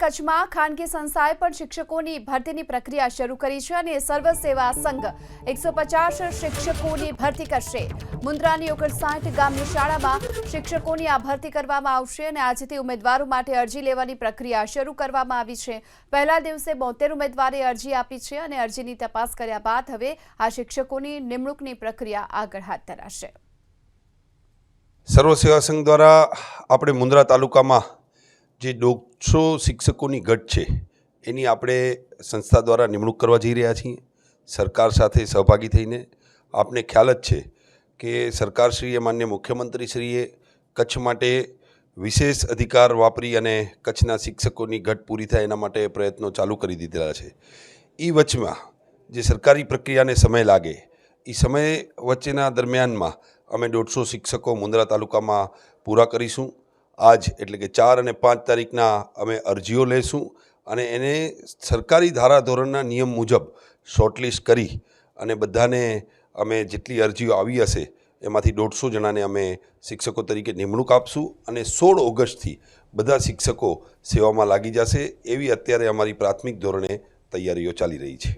કચ્છમાં ખાનગી સંસ્થાએ પણ શિક્ષકોની ભરતીની પ્રક્રિયા શરૂ કરી છે અને સર્વ સેવા સંઘ એકસો પચાસ શિક્ષકોની ભરતી કરશે. મુન્દ્રાની ઓગણસાઠ ગામની શાળામાં શિક્ષકોની આ ભરતી કરવામાં આવશે અને આજથી ઉમેદવારો માટે અરજી લેવાની પ્રક્રિયા શરૂ કરવામાં આવી છે. પહેલા દિવસે બોતેર ઉમેદવારે અરજી આપી છે અને અરજીની તપાસ કર્યા બાદ હવે આ શિક્ષકોની નિમણૂકની પ્રક્રિયા આગળ હાથ ધરાશે. સર્વ સેવા સંઘ દ્વારા આપણે મુન્દ્રા તાલુકામાં જે દોઢસો શિક્ષકોની ઘટ છે, એની આપણે સંસ્થા દ્વારા નિમણૂક કરવા જઈ રહ્યા છીએ. સરકાર સાથે સહભાગી થઈને આપને ખ્યાલ જ છે કે સરકારશ્રીએ, માન્ય મુખ્યમંત્રીશ્રીએ કચ્છ માટે વિશેષ અધિકાર વાપરી અને કચ્છના શિક્ષકોની ઘટ પૂરી થાય એના માટે પ્રયત્નો ચાલુ કરી દીધેલા છે. એ વચમાં જે સરકારી પ્રક્રિયાને સમય લાગે એ સમય વચ્ચેના દરમિયાનમાં અમે દોઢસો શિક્ષકો મુંદ્રા તાલુકામાં પૂરા કરીશું. આજ એટલે કે ચાર અને પાંચ તારીખના અમે અરજીઓ લેશું અને એને સરકારી ધારાધોરણના નિયમ મુજબ શોર્ટલિસ્ટ કરી અને બધાને અમે જેટલી અરજીઓ આવી હશે એમાંથી દોઢસો જણાને અમે શિક્ષકો તરીકે નિમણૂક આપશું અને સોળ ઓગસ્ટથી બધા શિક્ષકો સેવામાં લાગી જશે એવી અત્યારે અમારી પ્રાથમિક ધોરણે તૈયારીઓ ચાલી રહી છે.